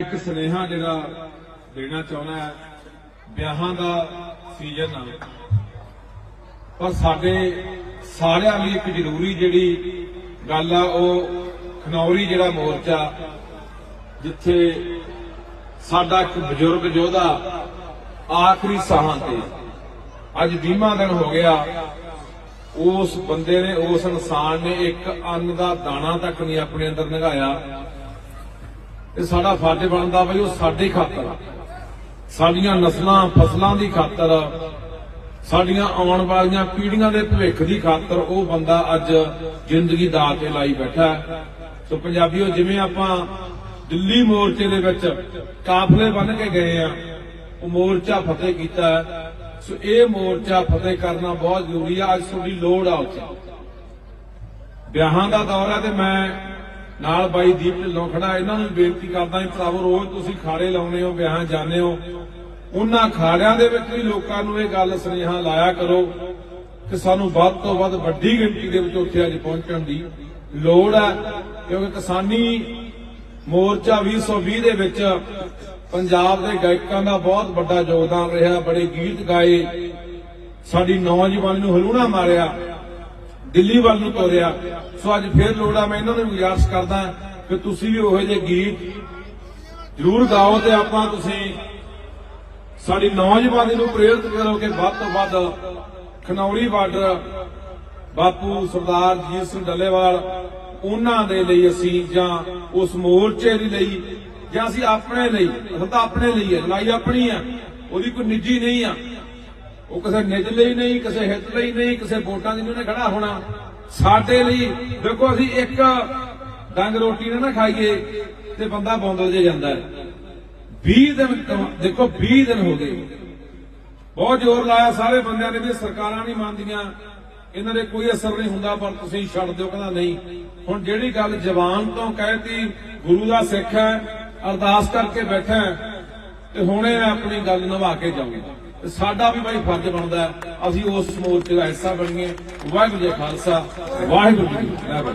ਇੱਕ ਸੁਨੇਹਾ ਜਿਹੜਾ ਦੇਣਾ ਚਾਹੁੰਦਾ ਹੈ, ਵਿਆਹਾਂ ਦਾ ਸੀਜ਼ਨ ਆ। ਪਰ ਸਾਡੇ ਸਾਰਿਆਂ ਲਈ ਇੱਕ ਜ਼ਰੂਰੀ ਜਿਹੜੀ ਗੱਲ ਆ, ਉਹ ਖਨੌਰੀ ਜਿਹੜਾ ਮੋਰਚਾ, ਜਿੱਥੇ ਸਾਡਾ ਇੱਕ ਬਜ਼ੁਰਗ ਯੋਧਾ ਆਖਰੀ ਸਾਹਾਂ ਤੇ, ਅੱਜ 20ਵਾਂ ਦਿਨ ਹੋ ਗਿਆ, ਉਸ ਬੰਦੇ ਨੇ, ਉਸ ਇਨਸਾਨ ਨੇ ਇੱਕ ਅੰਨ ਦਾ ਦਾਣਾ ਤੱਕ ਨਹੀਂ ਆਪਣੇ ਅੰਦਰ ਨਿਗਾਇਆ। ਤੇ ਸਾਡਾ ਫਰਜ਼ ਬਣਦਾ ਬਈ ਉਹ ਸਾਡੇ ਖਾਤਰ ਸਾਡੀਆਂ ਨਸਲਾਂ, ਫਸਲਾਂ ਦੀ ਖਾਤਰ ਸਾਡੀਆਂ ਆਉਣ ਵਾਲੀਆਂ ਪੀੜ੍ਹੀਆਂ ਦੇ ਭਵਿੱਖ ਦੀ ਖਾਤਰ ਉਹ ਬੰਦਾ ਅੱਜ ਜ਼ਿੰਦਗੀ ਦਾਅ ਤੇ ਲਾਈ ਬੈਠਾ ਸੋ ਪੰਜਾਬੀਓ, ਜਿਵੇਂ ਆਪਾਂ ਦਿੱਲੀ ਮੋਰਚੇ ਦੇ ਵਿੱਚ ਕਾਫਲੇ ਬਣ ਕੇ ਗਏ ਆ, ਉਹ ਮੋਰਚਾ ਫਤਿਹ ਕੀਤਾ ਸੋ ਇਹ ਮੋਰਚਾ ਫਤਿਹ ਕਰਨਾ ਬਹੁਤ ਜ਼ਰੂਰੀ ਆ। ਅੱਜ ਤੁਹਾਡੀ ਲੋੜ ਆ ਉੱਥੇ। ਵਿਆਹਾਂ ਦਾ ਦੌਰ ਹੈ ਤੇ ਮੈਂ ਨਾਲ ਬਾਈ ਦੀਪ ਢਿੱਲੋਂ ਖੜਾ, ਇਹਨਾਂ ਨੂੰ ਬੇਨਤੀ ਕਰਦਾ ਹਾਂ ਭਰਾਵੋ, ਰੋਜ਼ ਤੁਸੀਂ ਖਾੜੇ ਲਾਉਨੇ ਹੋ, ਵਿਆਹਾਂ ਜਾਂਦੇ ਹੋ। ਉਹਨਾਂ ਖਾੜਿਆਂ ਦੇ ਵਿੱਚ ਵੀ ਲੋਕਾਂ ਨੂੰ ਇਹ ਗੱਲ ਸੁਨੇਹਾ ਲਾਇਆ ਕਰੋ ਕਿ ਸਾਨੂੰ ਵੱਧ ਤੋਂ ਵੱਧ ਵੱਡੀ ਗਿਣਤੀ ਦੇ ਵਿੱਚ ਉੱਥੇ ਅੱਜ ਪਹੁੰਚਣ ਦੀ ਲੋੜ ਹੈ ਕਿਉਂਕਿ ਕਿਸਾਨੀ ਮੋਰਚਾ 2020 ਦੇ ਵਿੱਚ ਪੰਜਾਬ ਦੇ ਗਾਇਕਾਂ ਦਾ ਬਹੁਤ ਵੱਡਾ ਯੋਗਦਾਨ ਰਿਹਾ, ਬੜੇ ਗੀਤ ਗਾਏ। ਸਾਡੀ ਨੌਜਵਾਨੀ ਨੂੰ ਹਲੂਣਾ ਮਾਰਿਆ। ਦਿੱਲੀ ਵੱਲ ਨੂੰ ਤੋਰਿਆ। ਸੋ ਅੱਜ ਫੇਰ ਲੋੜ ਆ, ਮੈਂ ਇਹਨਾਂ ਨੂੰ ਗੁਜ਼ਾਰਿਸ਼ ਕਰਦਾ ਕਿ ਤੁਸੀਂ ਵੀ ਉਹੋ ਜਿਹੇ ਗੀਤ ਜ਼ਰੂਰ ਗਾਓ ਤੇ ਆਪਾਂ ਤੁਸੀਂ ਸਾਡੀ ਨੌਜਵਾਨੀ ਨੂੰ ਪ੍ਰੇਰਿਤ ਕਰੋ ਕਿ ਵੱਧ ਤੋਂ ਵੱਧ ਖਨੌਰੀ ਬਾਰਡਰ ਬਾਪੂ ਸਰਦਾਰ ਜੀਤ ਸਿੰਘ ਡੱਲੇਵਾਲ, ਉਹਨਾਂ ਦੇ ਲਈ ਅਸੀਂ ਜਾਂ ਉਸ ਮੋਰਚੇ ਦੇ ਲਈ ਜਾਂ ਅਸੀਂ ਆਪਣੇ ਲਈ ਹੁਣ ਤਾਂ ਆਪਣੇ ਲਈ ਹੈ, ਲੜਾਈ ਆਪਣੀ ਆ, ਉਹਦੀ ਕੋਈ ਨਿੱਜੀ ਨਹੀਂ ਆ। ਉਹ ਕਿਸੇ ਨਿੱਜ ਲਈ ਨਹੀਂ, ਕਿਸੇ ਹਿੱਤ ਲਈ ਨਹੀਂ, ਕਿਸੇ ਵੋਟਾਂ ਦੀ ਨਹੀਂ ਉਹਨੇ ਖੜਾ ਹੋਣਾ। ਸਾਡੇ ਲਈ ਦੇਖੋ ਅਸੀਂ ਇੱਕ ਡੰਗ ਰੋਟੀ ਨਾ ਨਾ ਖਾਈਏ ਤੇ ਬੰਦਾ ਬੌਂਦਲ ਜੇ ਜਾਂਦਾ ਹੈ। 20 ਦਿਨ ਦੇਖੋ 20 ਦਿਨ ਹੋ ਗਏ। ਬਹੁਤ ਜ਼ੋਰ ਲਾਇਆ ਸਾਰੇ ਬੰਦਿਆਂ ਨੇ ਵੀ ਸਰਕਾਰਾਂ ਨਹੀਂ ਮੰਨਦੀਆਂ। ਇਹਨਾਂ ਦੇ ਕੋਈ ਅਸਰ ਨਹੀਂ ਹੁੰਦਾ, ਪਰ ਤੁਸੀਂ ਛੱਡ ਦਿਓ, ਕਹਿੰਦਾ ਨਹੀਂ। ਹੁਣ ਜਿਹੜੀ ਗੱਲ ਜਵਾਨ ਤੋਂ ਕਹਿਤੀ, ਗੁਰੂ ਦਾ ਸਿੱਖ ਹੈ, ਅਰਦਾਸ ਕਰਕੇ ਬੈਠਾ ਤੇ ਹੁਣ ਇਹ ਆਪਣੀ ਗੱਲ ਨਿਭਾ ਕੇ ਜਾਊਗਾ। ਸਾਡਾ ਵੀ ਬਾਈ ਫਰਜ਼ ਬਣਦਾ ਅਸੀਂ ਉਸ ਮੋਰਚੇ ਦਾ ਹਿੱਸਾ ਬਣੀਏ। ਵਾਹਿਗੁਰੂ ਜੀ ਖਾਲਸਾ, ਵਾਹਿਗੁਰੂ ਜੀ ਕੀ ਫਤਿਹ।